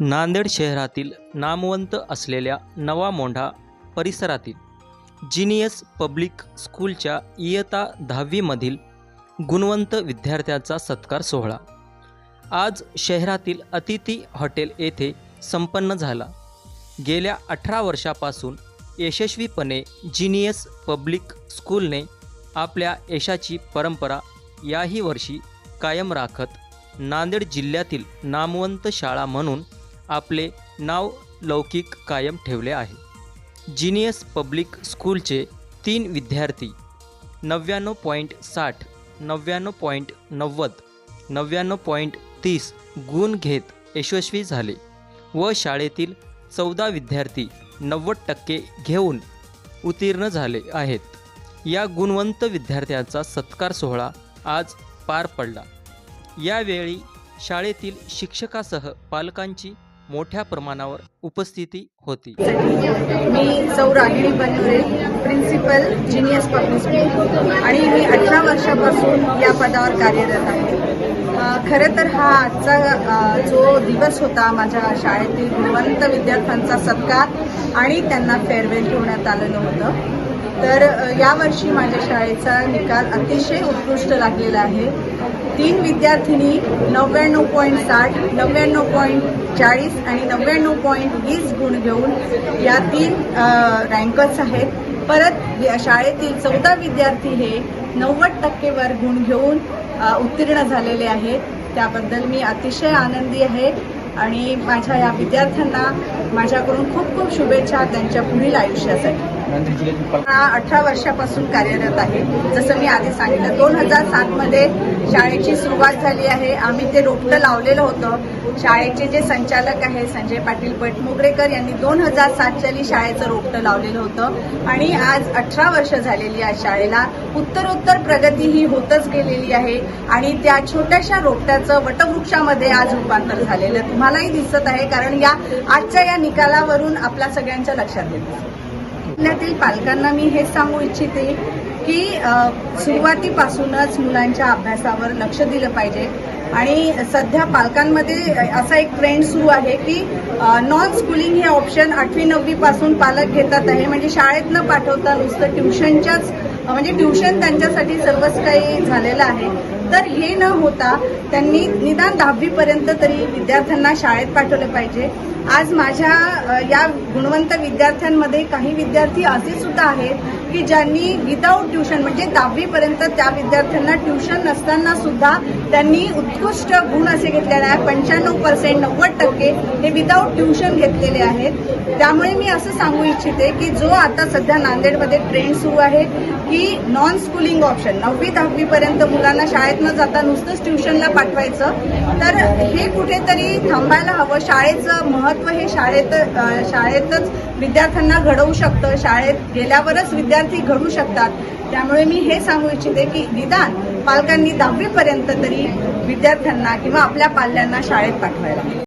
नांदेड शहरातील नामवंत असलेल्या नवा मोंढा परिसरातील जिनियस पब्लिक स्कूलच्या इयता दहावीमधील गुणवंत विद्यार्थ्याचा सत्कार सोहळा. आज शहरातील अतिथी हॉटेल येथे संपन्न झाला. गेल्या अठरा वर्षापासून यशस्वीपणे जिनियस पब्लिक स्कूलने आपल्या यशाची परंपरा याही वर्षी कायम राखत नांदेड जिल्ह्यातील नामवंत शाळा म्हणून आपले नाव लौकिक कायम ठेवले आहे. जिनियस पब्लिक स्कूलचे तीन विद्यार्थी नव्याण्णव पॉईंट साठ नव्याण्णव पॉईंट नव्वद नव्याण्णव पॉईंट तीस गुण घेत यशस्वी झाले व शाळेतील चौदा विद्यार्थी नव्वद टक्के घेऊन उत्तीर्ण झाले आहेत. या गुणवंत विद्यार्थ्यांचा सत्कार सोहळा आज पार पडला. यावेळी शाळेतील शिक्षकासह पालकांची मोठ्या प्रमाणावर उपस्थिती होती. मी सौ Ragini Banware principal genius public school आणि मी अठरा वर्षापासून या पदावर कार्यरत आहे. खरं तर हा आजचा जो दिवस होता माझ्या शाळेतील गुणवंत विद्यार्थ्यांचा सत्कार आणि त्यांना फेअरवेल ठेवण्यात आलेलं होतं तर यावर्षी माझ्या शाळेचा निकाल अतिशय उत्कृष्ट लागलेला आहे. तीन विद्यार्थिनी नव्याण्णव पॉईंट साठ नव्याण्णव पॉईंट चाळीस आणि नव्याण्णव पॉईंट वीस गुण घेऊन या तीन रँकर्स आहेत. परत शाळेतील चौदा विद्यार्थी हे नव्वद टक्केवर गुण घेऊन उत्तीर्ण झालेले आहेत. त्याबद्दल मी अतिशय आनंदी आहे आणि माझ्या या विद्यार्थ्यांना माझ्याकडून खूप खूप शुभेच्छा त्यांच्या पुढील आयुष्यासाठी. अठरा वर्षापासून कार्यरत आहे. जसं मी आधी सांगितलं दोन हजार सातमध्ये शाळेची सुरुवात झाली आहे. आम्ही ते रोपटं लावलेलं होतं. शाळेचे जे संचालक आहे संजय पाटील पटमुगरेकर यांनी दोन हजार सातच्याली शाळेचं रोपटं लावलेलं होतं. आणि आज अठरा वर्ष झालेली आहे शाळेला. उत्तरोत्तर प्रगती ही होतच गेलेली आहे. आणि त्या छोट्याशा रोपट्याचं वटवृक्षामध्ये आज रूपांतर झालेलं तुम्हालाही दिसत आहे कारण या आजच्या या निकालावरून आपल्या सगळ्यांच्या लक्षात येतं जिल्ह्यातील पालकांना मी हे सांगू इच्छिते की सुरुवातीपासूनच मुलांच्या अभ्यासावर लक्ष दिलं पाहिजे. आणि सध्या पालकांमध्ये असा एक ट्रेंड सुरू आहे की नॉन स्कूलिंग हे ऑप्शन आठवी नववीपासून पालक घेतात आहे. म्हणजे शाळेत न पाठवता नुसतं ट्युशनच्याच म्हणजे ट्युशन त्यांच्यासाठी सर्वच काही झालेलं आहे. तर हे न होता त्यांनी निदान दहावीपर्यंत तरी विद्यार्थ्यांना शाळेत पाठवलं पाहिजे. आज माझ्या या गुणवंत विद्यार्थ्यांमध्ये काही विद्यार्थी असे सुद्धा आहेत की ज्यांनी विदाऊट ट्युशन म्हणजे दहावीपर्यंत त्या विद्यार्थ्यांना ट्युशन नसताना सुद्धा त्यांनी उत्कृष्ट गुण असे घेतलेले आहे पंच्याण्णव पर्सेंट नव्वद टक्के हे विदाऊट ट्युशन घेतलेले आहेत. त्यामुळे मी असं सांगू इच्छिते की जो आता सध्या नांदेडमध्ये ट्रेंड सुरू आहे की नॉन स्कूलिंग ऑप्शन नववी दहावीपर्यंत मुलांना शाळेत न जाता नुसतंच ट्युशनला पाठवायचं तर हे कुठेतरी थांबायला हवं. शाळेचं महत्त्व हे शाळेत शाळेतच विद्यार्थ्यांना घडवू शकतं. शाळेत गेल्यावरच विद्यार्थी घडू शकतात. त्यामुळे मी हे सांगू इच्छिते की निदान पालकांनी दहावीपर्यंत तरी विद्यार्थ्यांना किंवा आपल्या पाल्यांना शाळेत पाठवायला.